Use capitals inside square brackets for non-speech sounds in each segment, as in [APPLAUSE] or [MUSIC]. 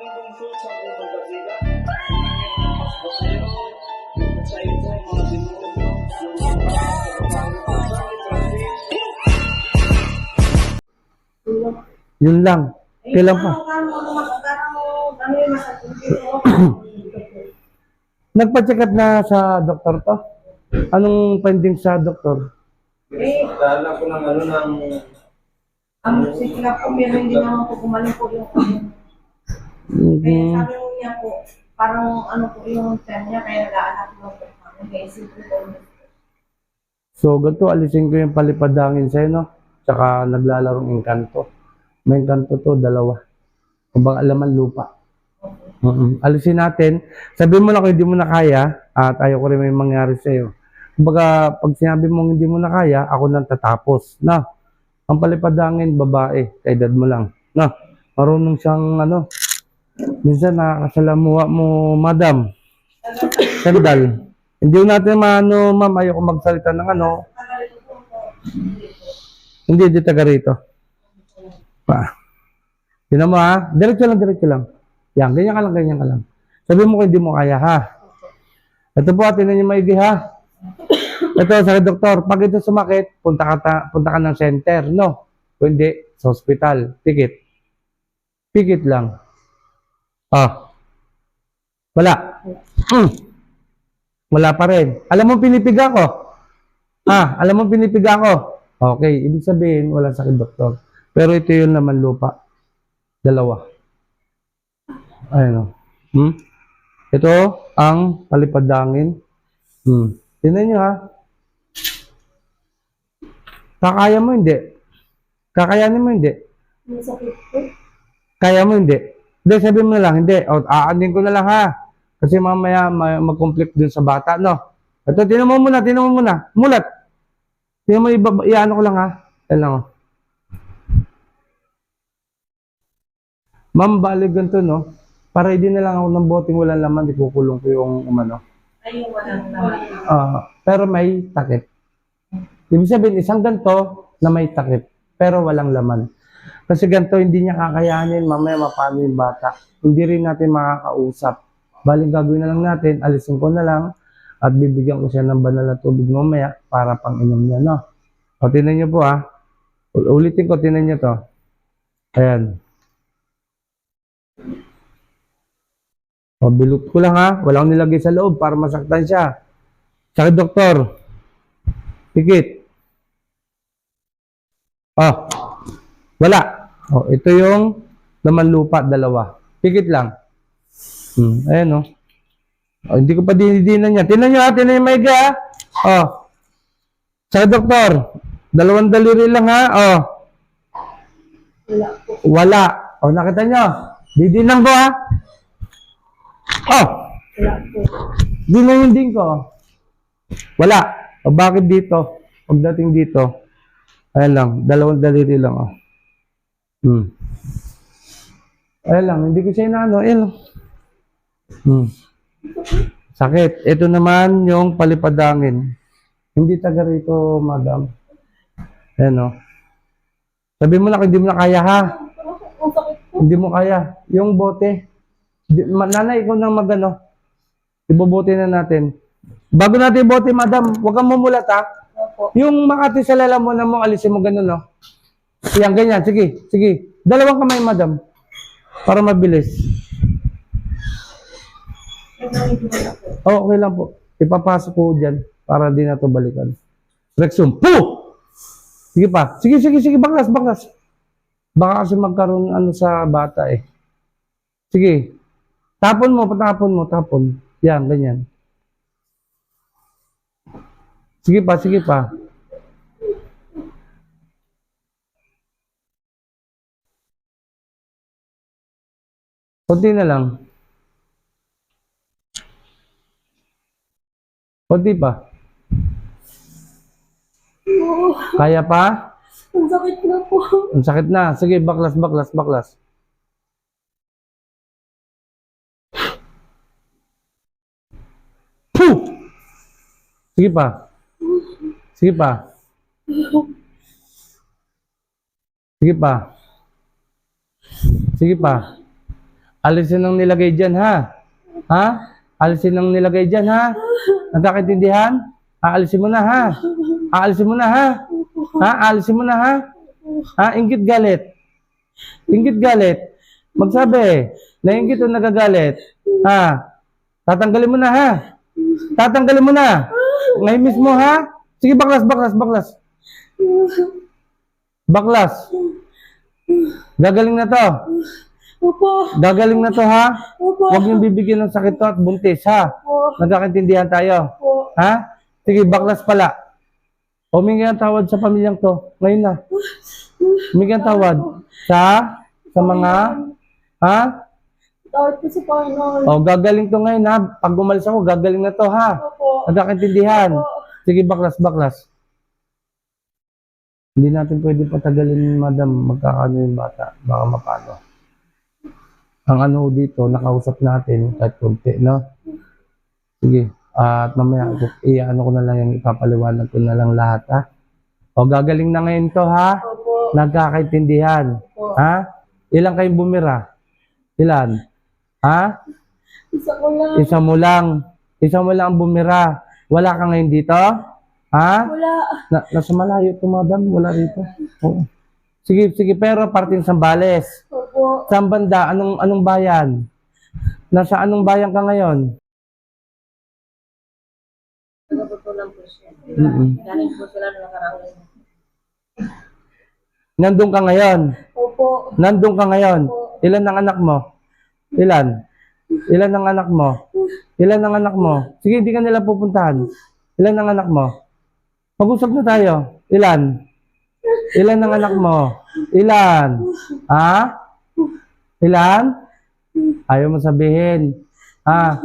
aming bungso sa unang basila. Sa ito, mga Yun lang. Kailan pa? [CLEARS THROAT] Nagpa-check up na sa doktor to? Anong finding sa doktor? Eh, Dala ko ng ano ng ang sikla po, pero hindi naman po gumaling po yung ano. Kaya sabi mo niya po, parang ano po yung time niya, kaya nag-aanap mo po. Kaya simple po. So, ganito, alisin ko yung palipadangin sa'yo, no? Tsaka naglalarong engkanto. May engkanto to, dalawa. Kumbaga, alaman lupa. mm Alisin natin. Sabihin mo na kung hindi mo na kaya, at ayaw ko rin may mangyari sa'yo. Kumbaga, pag sinabi mong hindi mo na kaya, ako nang tatapos. Na, ang palipadangin, babae, kay dad mo lang. Na, marunong siyang, ano, minsan nakakasalamuha mo, madam. Sandal. Hindi ko natin maano, ma'am, ayoko magsalita ng ano. Hindi, di taga rito. Pa. Yun mo ha. Diretso lang, diretso lang. Yan, ganyan ka lang, ganyan ka lang. Sabi mo kung hindi mo kaya ha. Ito po, atin niyo maigi ha. Ito, sa doktor, pag ito sumakit, punta ka, ta, punta ka ng center, no? Kung hindi, sa hospital. Pikit. Pikit lang. Ah. Wala. Mm. Wala pa rin. Alam mo pinipiga ko? Ah, alam mo pinipiga ko? Okay, ibig sabihin wala sakit doktor. Pero ito yung naman lupa. Dalawa. Ayun o. Hmm? Ito ang palipadangin. Hmm. Tingnan nyo ha. Kakaya mo hindi. Kakayanin mo hindi. Kaya mo hindi. Hindi, sabihin mo na lang, hindi. O, aanin ko na lang ha. Kasi mamaya ma- mag-conflict dun sa bata, no? Ito, tinan mo muna, tinan mo muna. Mulat. Tinan mo, iba, iano ko lang ha. Yan lang, oh. Ma'am, balik ganito, no? Para hindi na lang ako ng boteng walang laman, di kukulong ko yung umano. Ay, yung walang naman. Ah, pero may takip. Ibig sabihin, isang ganito na may takip, pero walang laman. Kasi ganito, hindi niya kakayanin, mamaya mapano yung bata. Hindi rin natin makakausap. Baling gagawin na lang natin, alisin ko na lang, at bibigyan ko siya ng banal na tubig mamaya para pang inom niya, no? O, tinan niyo po, ah. U- Ulitin ko, tinan niyo to. Ayan. O, bilot ko lang, ha? Wala akong nilagay sa loob para masaktan siya. Sakit, doktor. Pikit. Oh. Wala. Oh, ito yung laman lupa, dalawa. Pikit lang. Hmm, ayan oh. oh hindi ko pa dinidinan niya. Tinan niyo ha, tinan niyo may ha. Oh. Sa doktor, dalawang daliri lang ha. Oh. Wala. Wala. Oh, nakita niyo? Didinan ko ha. Oh. Wala po. Dinahinding ko. Wala. O bakit dito? Pagdating dito, ayan lang, dalawang daliri lang. Oh. Hmm. Ayan lang, hindi ko siya inaano. Ayan lang. Hmm. Sakit. Ito naman yung palipadangin. Hindi taga rito, madam. Ayan o. Sabi mo na kung hindi mo na kaya ha. Hindi mo kaya. Yung bote. Nanay, ikaw nang magano. Ibobote na natin. Bago natin ibote, madam, huwag kang mumulat ha. Yung makati sa lalamunan mo, alisin mo ganun, no? Yan, ganyan. Sige, sige. Dalawang kamay, madam. Para mabilis. Oh, okay lang po. Ipapasok ko dyan para di na to balikan. Rexum. Puh! Sige pa. Sige, sige, sige. Baklas, baklas. Baka kasi magkaroon ano sa bata eh. Sige. Tapon mo, patapon mo, tapon. Yan, ganyan. Sige pa, sige pa. Kunti na lang. Kunti pa. Oh, Kaya pa? ang sakit na po. Ang sakit na. Sige, baklas, baklas, baklas. Puh! Sige pa. Sige pa. Sige pa. Sige pa. Alisin ang nilagay dyan, ha? Ha? Alisin ang nilagay dyan, ha? Nagkakaintindihan? Aalisin mo na, ha? Aalisin mo na, ha? Ha? Aalisin mo na, ha? Ha? Ingit galit. Ingit galit. Magsabi, naingit o nagagalit? Ha? Tatanggalin mo na, ha? Tatanggalin mo na. Ngayon mismo, ha? Sige, baklas, baklas, baklas. Baklas. Gagaling na to. Opo. Gagaling na to, ha? Opo. Huwag niyong bibigyan ng sakit to at buntis, ha? Opo. Nagkakaintindihan tayo. Opo. Ha? Sige, baklas pala. Humingi ang tawad sa pamilyang to. Ngayon na. Humingi ang tawad. Sa? Sa mga? Ha? Tawad po sa Panginoon. O, gagaling to ngayon, ha? Pag umalis ako, gagaling na to, ha? Opo. Nagkakaintindihan. Opo. Sige, baklas, baklas. Hindi natin pwede patagalin, madam. Magkakano yung bata. Baka mapano. Ang ano dito, nakausap natin kahit konti, no? Sige. At mamaya, i-ano ko na lang yung ipapaliwanag ko na lang lahat, ha? O, gagaling na ngayon to, ha? Opo. Nagkakaintindihan. Opo. Ha? Ilang kayong bumira? Ilan? Ha? Isa ko lang. Isa mo lang. Isa mo lang ang bumira. Wala ka ngayon dito? Ha? Wala. Na, nasa malayo to, madam. Wala rito. Oo. Sige, sige. Pero parting Sambales. Opo. Saan banda? Anong, anong bayan? Nasa anong bayan ka ngayon? Natutunan po siya. Mm-mm. Galing po sila. Nandun ka ngayon. Opo. Nandun ka ngayon. Ilan ang anak mo? Ilan? Ilan ang anak mo? Ilan ang anak mo? Sige, hindi ka nila pupuntahan. Ilan ang anak mo? Mag-usap na tayo. Ilan? Ilan ang anak mo? Ilan? Ha? Ilan? Ayaw mo sabihin. Ha?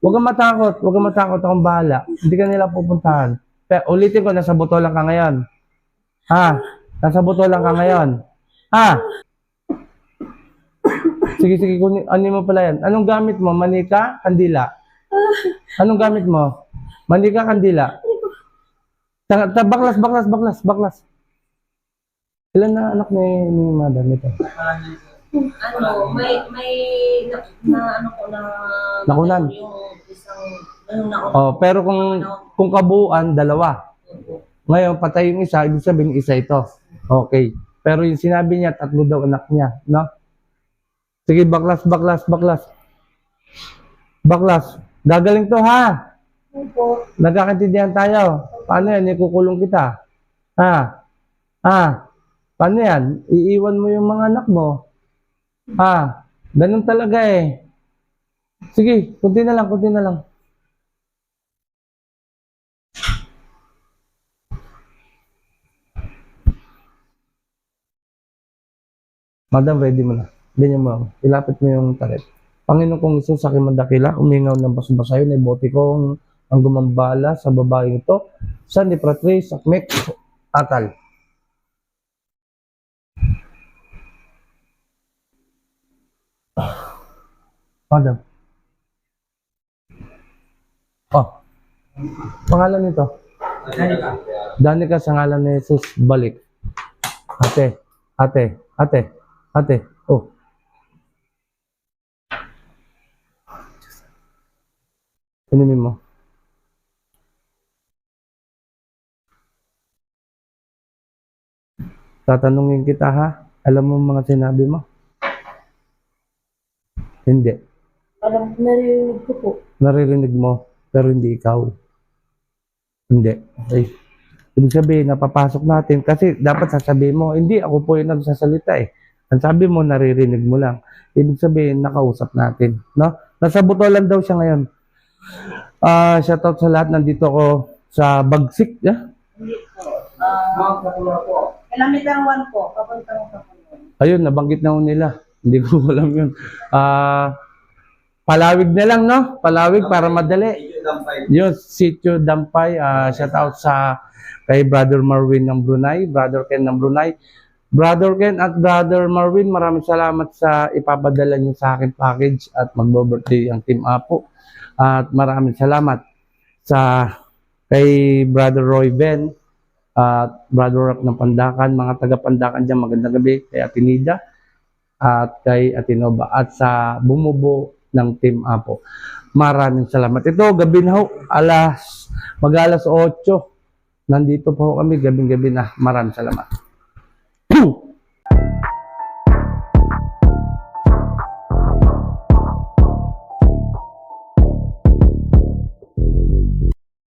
Huwag kang matakot. Huwag kang matakot. Akong bahala. Hindi ka nila pupuntahan. Pero ulitin ko, nasa buto lang ka ngayon. Ha? Nasa buto lang ka ngayon. Ha? Sige, sige. Kunin, ano mo pala yan? Anong gamit mo? Manika? Kandila? Anong gamit mo? Manika? Kandila? Ta, ta, baklas, baklas, baklas, baklas. Ilan na anak ni, ni madam ito? Ano, may, may, na, na ano ko na, Nakunan. yung isang, ano na Oh, pero kung kung kabuuan, dalawa. Ngayon, patay yung isa, ibig sabihin isa ito. Okay. Pero yung sinabi niya, tatlo daw anak niya, no? Sige, baklas, baklas, baklas. Baklas. Gagaling to, ha? Opo. Nagkakaintindihan tayo. Paano yan? Ikukulong kita. Ha? Ha? Paano yan? Iiwan mo yung mga anak mo. Ha? Ganun talaga eh. Sige, kunti na lang, kunti na lang. Madam, ready mo na. Ganyan mo. Ilapit mo yung tarit. Panginoon kong Isus, aking mandakila, umingaw ng basbasayo na ibote kong ang gumambala sa babaeng ito. Sa ni Patrice, Akmek, Atal. Madam. Oh. Pangalan nito? Danica sa ngalan ni Jesus, balik. Ate, ate, ate, ate. Oh. Inumin mo. Tatanungin kita ha. Alam mo mga sinabi mo? Hindi. Alam, narinig ko po. Naririnig mo, pero hindi ikaw. Hindi. Okay. Ibig sabihin, napapasok natin kasi dapat sasabihin mo, hindi ako po yung nagsasalita eh. Ang sabi mo, naririnig mo lang. Ibig sabihin, nakausap natin. No? Nasa butolan daw siya ngayon. Ah, shoutout sa lahat. Nandito ako sa Bagsik. Yeah? Ah, kilometer 1 po, papuntang Kapulong. Ayun, nabanggit na nila. Hindi ko [LAUGHS] alam yun. Ah, palawig na lang, no? Palawig para madali. Yun, Sitio Dampay. ah shout out sa kay Brother Marwin ng Brunei, Brother Ken ng Brunei. Brother Ken at Brother Marwin, maraming salamat sa ipapadala niyo sa akin package at magbo-birthday ang Team Apo. At maraming salamat sa kay Brother Roy Ben at Brother Rock ng Pandakan, mga taga Pandakan dyan, magandang gabi, kay Atinida. at kay Atinoba at sa bumubo ng Team Apo. Maraming salamat. Ito, gabi na ho, alas, mag alas 8. Nandito po kami, gabing-gabi na. Maraming salamat. [CLEARS THROAT]